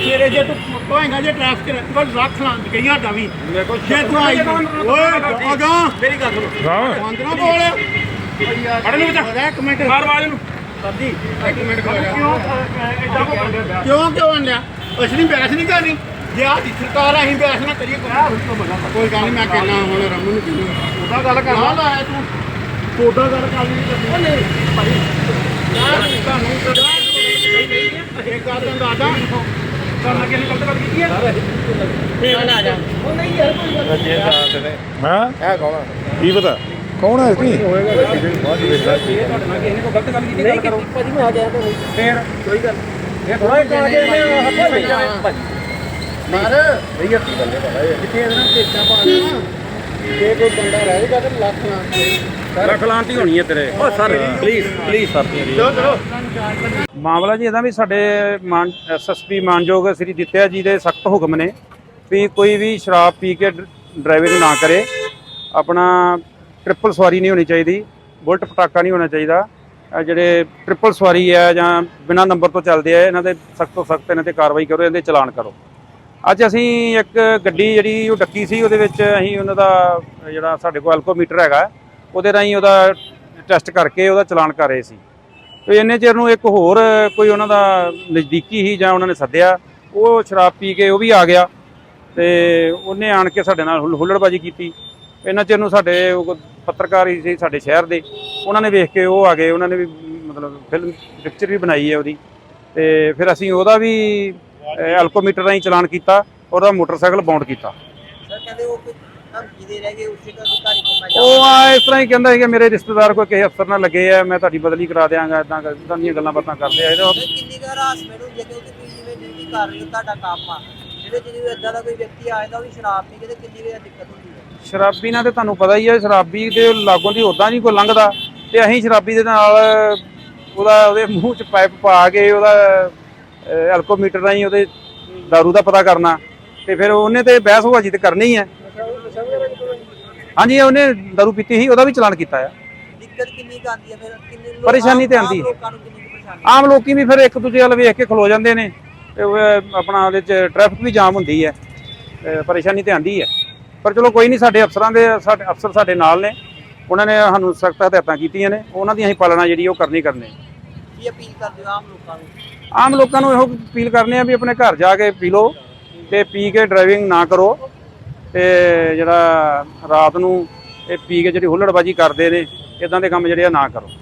ਸਵੇਰੇ ਜੇ ਤੂੰ ਕੋਏਗਾ ਜੇ ਟ੍ਰੈਫਿਕ ਕੋਲ ਰੱਖ ਲਾਂ ਗਈ ਸਾਡਾ ਵੀ। ਜੇ ਤੂੰ ਆਈ ਓਏ ਅਗਾ ਮੇਰੀ ਗੱਲ ਸੁਣੋ। ਰਾਮ ਬੰਦ ਨਾ ਬੋਲ ਬੱਚਾ ਅਰੇ ਇੱਕ ਮਿੰਟ। ਮਾਰ ਆਵਾਜ਼ ਨੂੰ ਸਰਦੀ ਇੱਕ ਮਿੰਟ ਕਿਉਂ ਕਿਉਂ ਕਿਉਂ ਆਂਦਿਆ ਅਸੀਂ ਨਹੀਂ ਬਹਿਸ ਨਹੀਂ ਕਰਨੀ। ਜੇ ਆਹ ਦੀ ਸਰਕਾਰ ਆ, ਅਸੀਂ ਬਹਿਸ ਨਾ ਕਰੀਏ ਕੋਈ ਕੋਈ ਗੱਲ ਨਹੀਂ ਮੈਂ ਕਹਿਣਾ ਹੁਣ ਰਮਨ ਨੂੰ ਕਿਹਨੂੰ ਉਹਦਾ ਗੱਲ ਕਰ ਨਾ ਲਾਇਆ ਤੂੰ। ਕੋਡਾ ਗੱਲ ਕਰ ਲਈ ਨਹੀਂ ਭਾਈ। ਯਾਰ ਤੁਹਾਨੂੰ ਕਦਾ ਨਹੀਂ ਨਹੀਂ ਇਹ ਗੱਲ ਦਾ ਦਾਦਾ ਕਰਨਾ ਕਿਹਨੇ ਗਲਤ ਗੱਲ ਕੀਤੀ ਹੈ ਫੇਰ ਆ ਜਾ ਉਹ ਨਹੀਂ ਯਾਰ ਕੋਈ ਗੱਲ ਹਾਂ ਇਹ ਕੌਣ ਆ ਕੀ ਪਤਾ? ਕੌਣ ਹੈ ਇਸਨੀ ਤੁਹਾਡੇ ਨਾਲ ਕਿਸੇ ਨੇ ਕੋਈ ਗਲਤ ਗੱਲ ਕੀਤੀ ਨਹੀਂ ਕੀਤੀ ਭਾਜੀ ਮੈਂ ਆ ਗਿਆ ਤਾਂ ਫੇਰ ਕੋਈ ਗੱਲ ਇਹ ਥੋੜਾ ਇੱਕ ਆ ਜੇ ਮੈਂ ਹੱਥ ਪੈ ਜਾਵੇ ਭਾਜੀ ਮਾਰ ਨਹੀਂ ਹੱਥੀ ਬੰਦੇ ਪਤਾ ਇਹ ਕਿੱਥੇ ਇਹਦਾ ਪੇਚਾ ਪਾ ਦੇਣਾ ਜੇ ਕੋਈ ਬੰਦਾ ਰਹੇਗਾ ਤੇ ਲੱਖ ਨਾ ਲੱਖ ਲਾਂਟੀ ਹੋਣੀ ਹੈ ਤੇਰੇ। ਓ ਸਰ ਪਲੀਜ਼ ਪਲੀਜ਼ ਸਰ ਚਲੋ ਚਲੋ। ਮਾਮਲਾ ਜੀ ਇਹਦਾ ਵੀ ਸਾਡੇ ਮਾਨ ਐਸਐਸਪੀ ਮਾਨਯੋਗ ਸ੍ਰੀ ਦਿੱਤਿਆ ਜੀ ਦੇ ਸਖਤ ਹੁਕਮ ਨੇ ਵੀ ਕੋਈ ਵੀ ਸ਼ਰਾਬ ਪੀ ਕੇ ਡਰਾਈਵਿੰਗ ਨਾ ਕਰੇ। ਆਪਣਾ ਟ੍ਰਿਪਲ ਸਵਾਰੀ ਨਹੀਂ ਹੋਣੀ ਚਾਹੀਦੀ ਬੁਲਟ ਪਟਾਕਾ ਨਹੀਂ ਹੋਣਾ ਚਾਹੀਦਾ। ਜਿਹੜੇ ਟ੍ਰਿਪਲ ਸਵਾਰੀ ਹੈ ਜਾਂ ਬਿਨਾਂ ਨੰਬਰ ਤੋਂ ਚੱਲਦੇ ਆ ਇਹਨਾਂ ਦੇ ਸਖਤ ਤੋਂ ਸਖਤ ਇਹਨਾਂ ਤੇ ਕਾਰਵਾਈ ਕਰੋ ਇਹਦੇ ਚਲਾਨ ਕਰੋ। ਅੱਜ ਅਸੀਂ ਇੱਕ ਗੱਡੀ ਜਿਹੜੀ ਉਹ ਡੱਕੀ ਸੀ ਉਹਦੇ ਵਿੱਚ ਅਸੀਂ ਉਹਨਾਂ ਦਾ ਜਿਹੜਾ ਸਾਡੇ ਕੋਲ ਐਲਕੋਮੀਟਰ ਹੈਗਾ ਉਹਦੇ ਰਾਹੀਂ ਉਹਦਾ ਟੈਸਟ ਕਰਕੇ ਉਹਦਾ ਚਲਾਨ ਕਰ ਰਹੇ ਸੀ। ਤੇ ਇੰਨੇ ਚਿਰ ਨੂੰ ਇੱਕ ਹੋਰ ਕੋਈ ਉਹਨਾਂ ਦਾ ਨਜ਼ਦੀਕੀ ਹੀ ਜਾਂ ਉਹਨਾਂ ਨੇ ਸੱਦਿਆ, ਉਹ ਸ਼ਰਾਬ ਪੀ ਕੇ ਉਹ ਵੀ ਆ ਗਿਆ ਤੇ ਉਹਨੇ ਆਣ ਕੇ ਸਾਡੇ ਨਾਲ ਹੁੱਲ- ਹੁੱਲੜਬਾਜੀ ਕੀਤੀ। ਇਹਨਾਂ ਚਿਰ ਨੂੰ ਸਾਡੇ ਪੱਤਰਕਾਰ ਹੀ ਸੀ ਸਾਡੇ ਸ਼ਹਿਰ ਦੇ, ਉਹਨਾਂ ਨੇ ਵੇਖ ਕੇ ਉਹ ਆ ਗਏ, ਉਹਨਾਂ ਨੇ ਵੀ ਮਤਲਬ ਫਿਲਮ ਪਿਕਚਰ ਵੀ ਬਣਾਈ ਹੈ ਉਹਦੀ। ਤੇ ਫਿਰ ਅਸੀਂ ਉਹਦਾ ਵੀ ਐਲਕੋਮੀਟਰ ਰਾਹੀਂ ਚਲਾਨ ਕੀਤਾ ਉਹਦਾ ਮੋਟਰਸਾਈਕਲ ਬਾਉਂਡ ਕੀਤਾ। ਉਹ ਕੋਈ ਧਮਕੀ ਦੇ ਰਹਿ ਗਏ ਉਸੇ ਦਾ ਅਧਿਕਾਰੀ ਕੋ ਮੈਂ ਉਹ ਆ ਇਸ ਤਰ੍ਹਾਂ ਹੀ ਕਹਿੰਦਾ ਸੀਗਾ ਮੇਰੇ ਰਿਸ਼ਤੇਦਾਰ ਕੋਈ ਕਿਸੇ ਅਫਸਰ ਨਾਲ ਲੱਗੇ ਆ ਮੈਂ ਤੁਹਾਡੀ ਬਦਲੀ ਕਰਾ ਦਿਆਂਗਾ ਇਦਾਂ ਇਦਾਂ ਦੀਆਂ ਗੱਲਾਂ ਬਾਤਾਂ ਕਰਦੇ ਆ। ਇਹਦਾ ਕਿੰਨੀ ਕੁ ਹਰਾਸਮੈਂਟ ਹੁੰਦੀ ਹੈ ਕਿਉਂਕਿ ਤੁਸੀਂ ਜਿਵੇਂ ਡਿਊਟੀ ਕਰ ਰਹੇ ਹੋ ਤੁਹਾਡਾ ਕੰਮ ਆ ਜਿਹੜੇ ਜਿਹੜੇ ਇਦਾਂ ਦਾ ਕੋਈ ਵਿਅਕਤੀ ਆ ਜਾਂਦਾ ਉਹ ਵੀ ਸ਼ਰਾਬ ਪੀ ਕੇ ਤੇ ਕਿੰਨੀ ਕੁ ਦਿੱਕਤ ਹੁੰਦੀ ਹੈ? ਸ਼ਰਾਬੀ ਨਾਲ ਤੇ ਤੁਹਾਨੂੰ ਪਤਾ ਹੀ ਹੈ ਸ਼ਰਾਬੀ ਦੇ ਲਾਗੋਂ ਦੀ ਉਦਾਂ ਨਹੀਂ ਕੋਈ ਲੰਘਦਾ ਤੇ ਅਸੀਂ ਸ਼ਰਾਬੀ ਦੇ ਨਾਲ ਉਹਦਾ ਉਹਦੇ ਮੂੰਹ 'ਚ ਪਾਈਪ ਪਾ ਕੇ ਉਹਦਾ ਐਲਕੋਮੀਟਰ ਰਾਹੀਂ ਉਹਦੇ दारू ਦਾ ਪਤਾ ਕਰਨਾ। ਤੇ ਫਿਰ ਉਹਨੇ ਤੇ ਬਹਿਸ ਹੋਵਾਜੀ ਤੇ ਕਰਨੀ ਹੀ ਹਾਂਜੀ ਉਹਨੇ दारू ਪੀਤੀ ਸੀ ਉਹਦਾ ਵੀ ਚਲਾਨ ਕੀਤਾ ਆ। ਦਿੱਕਤ ਕਿੰਨੀ ਕੁ ਆਉਂਦੀ ਹੈ ਫਿਰ? ਕਿੰਨੇ ਲੋਕ- ਪਰੇਸ਼ਾਨੀ ਤੇ ਆਮ ਆਉਂਦੀ। ਹੈ। ਲੋਕਾਂ ਨੂੰ ਕਿੰਨੀ ਕੁ ਪਰੇਸ਼ਾਨੀ? ਆਮ ਲੋਕੀ ਵੀ ਫਿਰ ਇੱਕ ਦੂਜੇ ਵੱਲ ਵੇਖ ਕੇ ਖਲੋ ਜਾਂਦੇ ਨੇ ਤੇ ਉਹ ਆਪਣਾ ਉਹਦੇ 'ਚ ਟ੍ਰੈਫਿਕ ਵੀ ਜਾਮ ਹੁੰਦੀ ਹੈ। ਤੇ ਪਰੇਸ਼ਾਨੀ ਤੇ ਆਂਦੀ ਹੈ। ਪਰ ਚਲੋ ਕੋਈ ਨਹੀਂ ਸਾਡੇ ਅਫਸਰਾਂ ਦੇ ਸਾਡੇ ਅਫਸਰ ਸਾਡੇ ਨਾਲ ਨੇ। ਉਹਨਾਂ ਨੇ ਸਾਨੂੰ ਸਖਤ ਹਦਾਇਤਾਂ ਕੀਤੀਆਂ ਨੇ। ਉਹਨਾਂ ਦੀ ਅਸੀਂ ਪਾਲਣਾ ਜਿਹੜੀ ਉਹ ਕਰਨੀ ਕਰਨੀ। ਕੀ ਅਪੀਲ ਕਰਦੇ ਹੋ ਆਮ ਲੋਕਾਂ ਨੂੰ? ਆਮ ਲੋਕਾਂ ਨੂੰ ਇਹੋ ਅਪੀਲ ਕਰਨੇ ਆ ਵੀ ਆਪਣੇ ਘਰ ਜਾ ਕੇ ਪੀ ਲਓ। ਤੇ ਪੀ ਕੇ ਡਰਾਈਵਿੰਗ ਨਾ ਕਰੋ ਤੇ ਜਿਹੜਾ ਰਾਤ ਨੂੰ ਇਹ ਪੀ ਕੇ ਜਿਹੜੀ ਹੁੱਲੜਬਾਜੀ ਕਰਦੇ ਨੇ ਇਦਾਂ ਦੇ ਕੰਮ ਜਿਹੜੇ ਆ ਨਾ ਕਰੋ।